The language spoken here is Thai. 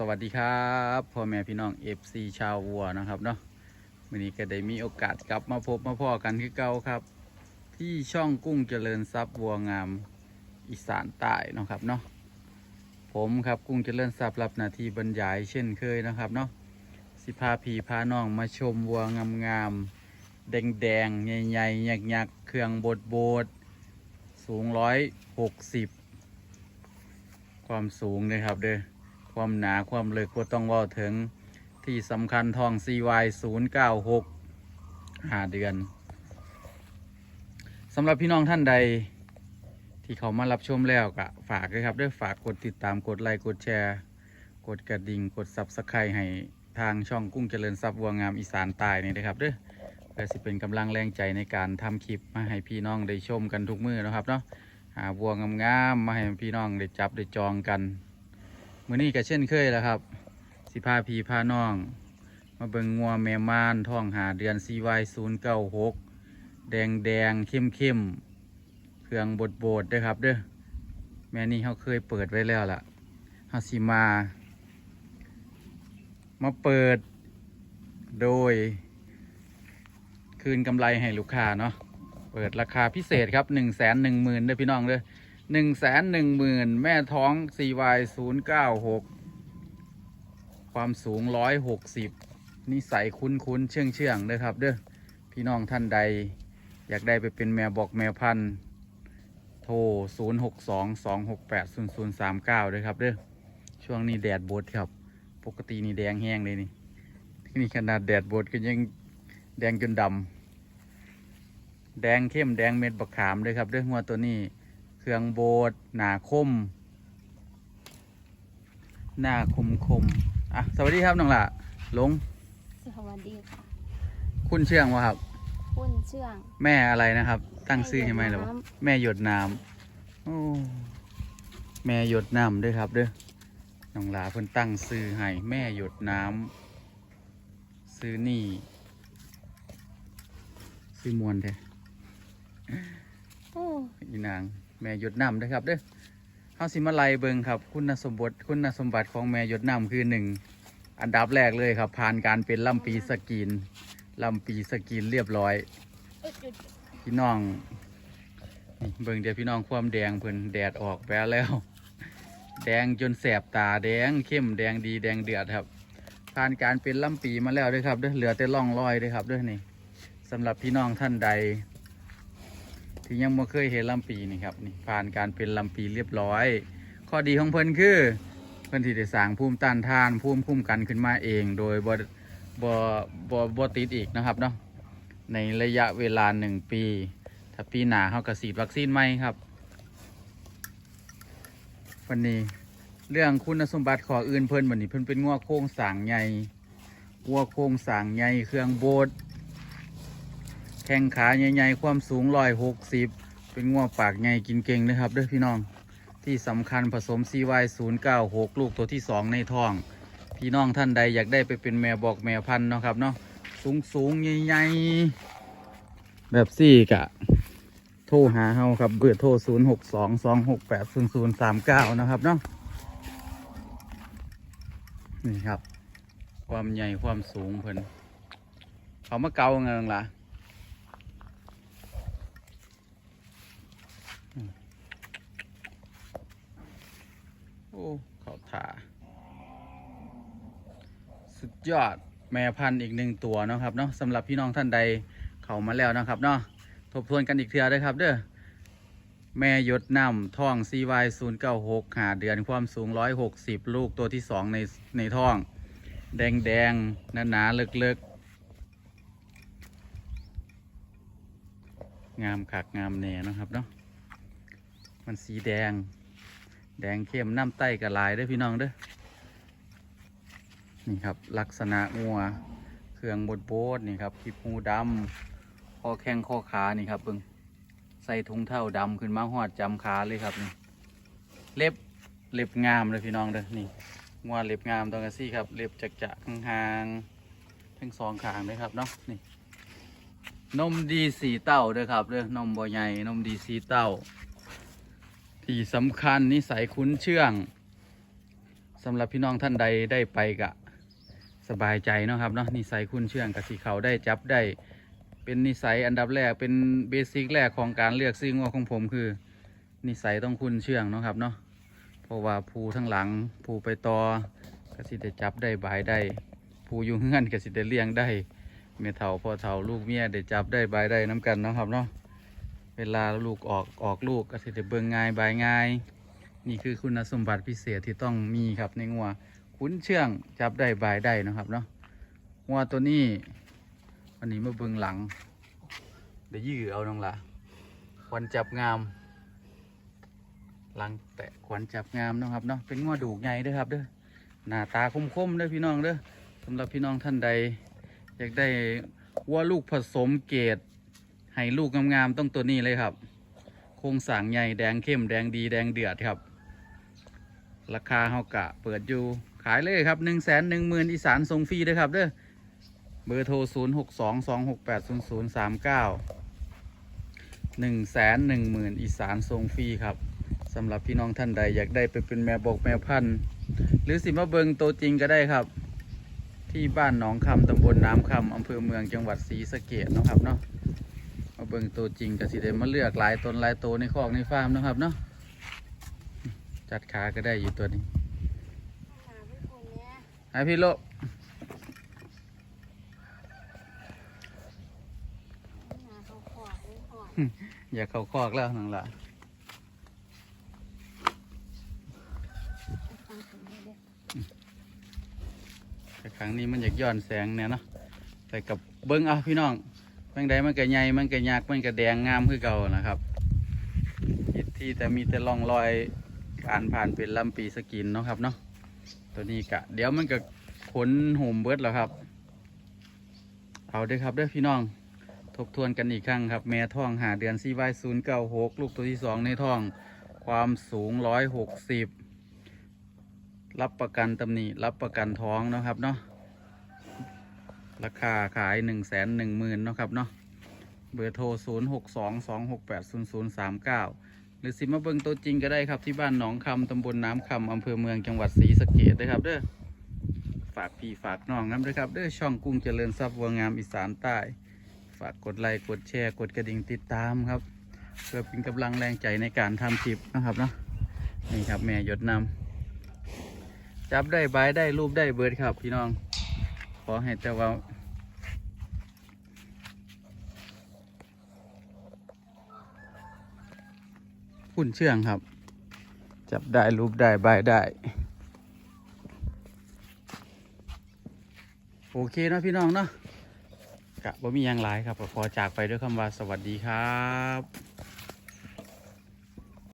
สวัสดีครับพ่อแม่พี่น้อง FC ชาววัวนะครับเนาะวันนี้ก็ได้มีโอกาสกลับมาพบมาพ่อกันคือเก่าครับ ที่ช่องกุ้งเจริญทรัพย์วัวงามอีสานใต้นะครับเนาะผมครับกุ้งเจริญทรัพย์รับหน้าที่บรรยายเช่นเคยนะครับเนาะสิพาพีพาน้องมาชมวัวงามๆแดงๆใหญ่ๆหยักๆเครื่องบดโบดๆสูงร้อยหกสิบความสูงเลยครับเด้อ ความหนาความลึกก็ต้องว่าถึงที่สำคัญทอง CY 096 5 เดือนสำหรับพี่น้องท่านใด ที่เขามารับชมแล้วก็ฝากด้วยครับด้วยฝากกดติดตามกดไลค์กดแชร์ กดกระดิ่งกดซับสไครต์ให้ทางช่องกุ้งเจริญทรัพย์วัวงามอีสานใต้นี่นะครับเด้อเพื่อสิเป็นกำลังแรงใจในการทำคลิปมาให้พี่น้องได้ชมกันทุกมือนะครับเนาะหาวัวงามๆมาให้พี่น้องได้จับได้จองกัน มื้อนี้ก็เช่นเคยแล้วครับ สิพาพีพาน้อง มาเบิงงัวแม่ม่านท้องหาเดือน CY 0 9 6 แดงแดงเข้มเข้มเครื่องบดโบดด้อครับเด้อแม่นี่เขาเคยเปิดไว้แล้วล่ะเฮาสิมา มาเปิดโดย คืนกำไรให้ลูกค้าเนาะเปิดราคาพิเศษครับ1 1 0 0 0 0เด้อพี่น้องเด้อ หนึ่งแสนหนึ่งหมื่นแม่ท้อง CY ศูนย์เก้าหกความสูงร้อยหกสิบนิสัยคุ้นคุ้นเชื่องเชื่องเด้อครับ เด้อพี่น้องท่านใด อยากได้ไปเป็นแม่บอกแม่พันธุ์โทร0 6 2 2 6 8 0 0 3 9ด้วยครับเด้อช่วงนี้แดดบดครับ ปกตินี่แดงแห้งเลยนี่ที่นี่ขนาดแดดบดก็ยังแดงจนดำแดงเข้มแดงเม็ดบักขามด้วยครับเด้อหัวตัวนี้ เครื่องโบดหนาคม หน้าคมคมๆอะสวัสดีครับน้องละลงสวัสดีค่ะ คุณเชื่องวะครับ คุณเชื่อง แม่อะไรนะครับ ตั้งชื่อให้ไหมหรือแม่วะหยดน้แม่หยดน้ำโอ้แม่หยดน้ำด้วยครับเด้อน้องหลาเพิ่นตั้งซื้อให้แม่หยดน้ำซื้อนี่ซื้อมวนแท้โอ้อีนาง แม่หยดน้ำด้วยครับเด้อเฮาสิมาไล่เบิ่งครับ คุณสมบัติคุณสมบัติของแม่หยดน้ำคือหนึ่งอันดับแรกเลยครับ ผ่านการเป็นลำปีสกรีนลำปีสกรีนเรียบร้อย พี่น้องนี่เบิ่งเดี๋ยวพี่น้องความแดงเพิ่นแดดออกแปแล้ว แดงจนแสบตาแดงเข้มแดงดีแดงเดือดครับ ผ่านการเป็นลำปีมาแล้วด้วยครับเด้อเหลือแต่ร่องรอยด้วยครับเด้อนี่สำหรับพี่น้องท่านใด ที่ยังไม่เคยเห็นลำปีนี่ครับนี่ผ่านการเป็นลำปีเรียบร้อย ข้อดีของเพิ่นคือเพิ่นที่ได้สร้างภูมิต้านทานภูมิคุ้มกันขึ้นมาเอง โดยบ่บ่บ่บ่ติดอีกนะครับเนาะในระยะเวลาหนึ่งปี ถ้าปีหนาเขาก็ฉีดวัคซีนใหม่ครับ วันนี้เรื่องคุณสมบัติขออื่นเพิ่นวันนี้เพิ่นเป็นงัวโค้งสางใหญ่งัวโค้งสางใหญ่เครื่องโบด แข้งขาใหญ่ๆ ความสูงร้อยหกสิบเป็นงัวปากใหญ่กินเก่งนะครับเด้อพี่น้อง ที่สำคัญผสม CY 0 9 6 ลูกตัวที่สองในท้อง พี่น้องท่านใดอยากได้ไปเป็นแม่บอกแม่พันธุ์เนาะครับเนาะสูงสูงๆใหญ่ๆ แบบสี่กะ โทรหาเฮาครับเบอร์โทร 0 6 2 2 6 8 0 0 3 9 นะครับเนาะนี่ครับ ความใหญ่ความสูงเพิ่นเขามาเกาเงิงล่ะ อ้เขาถาสุดยอดแม่พันธุ์อีกหนึ่งตัวนะครับเนาะสำหรับพี่น้องท่านใดเขามาแล้วนะครับเนาะทบทวนกันอีกเทือด้วยครับเด้อแม่ยศนำท้อง CY 0 9 6 หาเดือนความสูง 160 ลูกตัวที่สองในในท้อง แดงแดงหนาหนาๆลึกๆงามคักงามแน่นะครับเนาะมันสีแดง แดงเข้มน้ำไต้กระลายด้อพี่น้องเด้อนี่ครับลักษณะงัวเครื่องบดโบดนี่ครับพิพูดำข้อแข้งข้อขานี่ครับเบิ่งใส่ถุงเท้าดำขึ้นมาหอดจำขาเลยครับนี่เล็บเล็บงามเลยพี่น้องเด้อนี่งัวเล็บงามตรงกันซี่ครับเล็บจักจะห่างทั้งสองข้างเลยครับเนาะนี่นมดีสีเต้าเด้อครับเด้อนมบ่ใหญ่นมดีสีเต้า ที่สำคัญนิสัยคุ้นเชื่องสำหรับพี่น้องท่านใดได้ไปกะสบายใจเนาะครับเนาะนิสัยคุณเชื่องกับสีเขาได้จับได้ เป็นนิสัยอันดับแรกเป็นเบสิกแรกของการเลือกซื้องัวของผมคือ นิสัยต้องคุณเชื่องเนาะครับเนาะเพราะว่าภูทั้งหลังภูไปต่อกสิได้จับได้บายได้ภูอยู่เงื่อนกสิได้เลี้ยงได้เมียเฒ่าพ่อเฒ่าลูกเมียได้จับได้บายได้น้กันเนาะครับเนาะ เวลาลูกออกออกลูกก็สิได้เบิ่งง่ายบายง่าย นี่คือคุณสมบัติพิเศษที่ต้องมีครับในงัวคุ้นเชื่องจับได้บายได้นะครับเนาะงัวตัวนี้วันนี้มาเบิ่งหลังเดี๋ยวยื้อเอาน้องละควันจับงามหลังแตะขวัญจับงามนะครับเนาะเป็นงัวดูกใหญ่ด้อครับเด้อหน้าตาคมๆเด้อพี่น้องเด้อสำหรับพี่น้องท่านใด อยากได้วัวลูกผสมเกรด ให้ลูกงามๆต้องตัวนี้เลยครับ โครงสร้างใหญ่แดงเข้มแดงดีแดงเดือดครับ ราคาเฮากะเปิดอยู่ขายเลยครับหนึ่งแสนหนึ่งหมื่นอีสานส่งฟรีเด้อครับเด้อเบอร์โทรศูนย์หกสองสองหกแปดศูนย์ศูนย์สามเก้าหนึ่งแสนหนึ่งหมื่นอีสานส่งฟรีครับสำหรับพี่น้องท่านใดอยากได้ไปเป็นแม่บอกแม่พันธุ์ หรือสิมาเบิงตัวจริงก็ได้ครับ ที่บ้านหนองคำตำบลน้ำคำอำเภอเมืองจังหวัดศรีสะเกดนะครับเนาะ เบิงตัวจริงก็สิได้มาเลือกหลายตนหลายตัวในคอกในฟาร์มเนาะครับเนาะจัดขาก็ได้อยู่ตัวนี้หาเป็นคนเนี้ยไอพี่โลหาเขาขอดเลยขอดอย่าเข้าคอกแล้วนังละฟังถึงเลยเด้อแต่ครั้งนี้มันอยากย้อนแสงเนี่ยเนาะไปกับเบิ้งเอาพี่น้อง แมงใดมันก็ใหญ่มันก็ยากมันก็แดงงามคือเก่านะครับที่ที่แต่มีแต่ร่องรอยการผ่านเป็นลำปีสกินเนาะครับเนาะตัวนี้กะ เดี๋ยวมันก็ขนห่มเบิดแล้วครับ เอาเด้อครับเด้อพี่น้อง ทบทวนกันอีกครั้งครับ แม่ท้องหาเดือนซีไวศูนย์เก้าหกลูกตัวที่สองในท้อง ความสูงร้อยหกสิบรับประกันตำหนิรับประกันท้องนะครับเนาะ ราคาขายหนึ่งแสนหนึ่งหมื่นเนาะครับเนาะเบอร์โทรศูนย์หกสองสองหกแปดศูนย์ศูนย์สามเก้าหรือสิมาเบิงตัวจริงก็ได้ครับที่บ้านหนองคำตำบลน้ำคำอำเภอเมืองจังหวัดศรีสะเกดด้วยครับเด้อฝากพี่ฝากน้องน้ำด้วยครับเด้อช่องกุ้งเจริญทรัพย์วัวงามอีสานใต้ ฝากกดไลค์กดแชร์กดกระดิ่งติดตามครับ เพื่อเป็นกำลังแรงใจในการทำคลิปนะครับเนาะนี่ครับแม่หยดนำจับได้ใบได้รูปได้เบิร์ดครับพี่น้อง ขอให้แต่ว่าหุ่นเชื่องครับ จับได้รูปได้บายได้ โอเคเนาะพี่น้องเนาะกะบ่มีหยังหลายครับขอจากไปด้วยคำว่าสวัสดีครับ